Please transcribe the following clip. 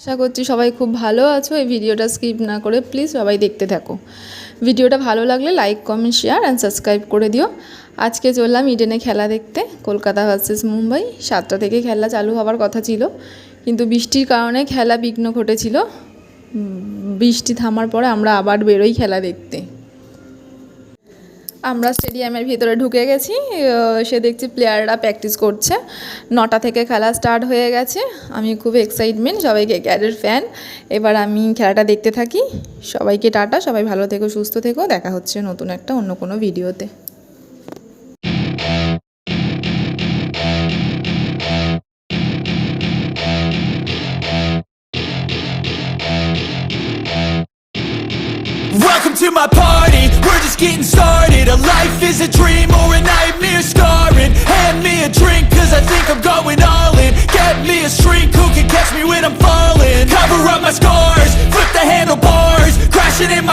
আশা করছি সবাই খুব ভালো আছো। এই ভিডিওটা স্কিপ না করে প্লিজ সবাই দেখতে থাকো। ভিডিওটা ভালো লাগলে like, comment, share and subscribe করে দিও। আজকে চললাম ইডেনে খেলা দেখতে, কলকাতা ভার্সেস মুম্বাই। সাতটা থেকে খেলা চালু হওয়ার কথা ছিল, কিন্তু বৃষ্টির কারণে খেলা বিঘ্ন ঘটেছিল। বৃষ্টি থামার পরে আমরা আবার বেরোই খেলা দেখতে। আমরা স্টেডিয়ামের ভিতরে ঢুকে গেছি সে দেখছি প্লেয়াররা প্র্যাকটিস করছে। নটা থেকে খেলা স্টার্ট হয়ে গেছে। আমি খুব এক্সাইটমেন্ট সবাই ক্যারের ফ্যান এবার আমি খেলাটা দেখতে থাকি। সবাইকে টাটা সবাই ভালো থেকো সুস্থ থেকো। দেখা হচ্ছে নতুন একটা অন্য কোনো ভিডিওতে Welcome to my party, we're just getting started. Life is a dream or a nightmare scarring. Hand me a drink cause I think I'm going all in. Get me a shrink who can catch me when I'm falling. Cover up my scars, flip the handlebars Crashing in my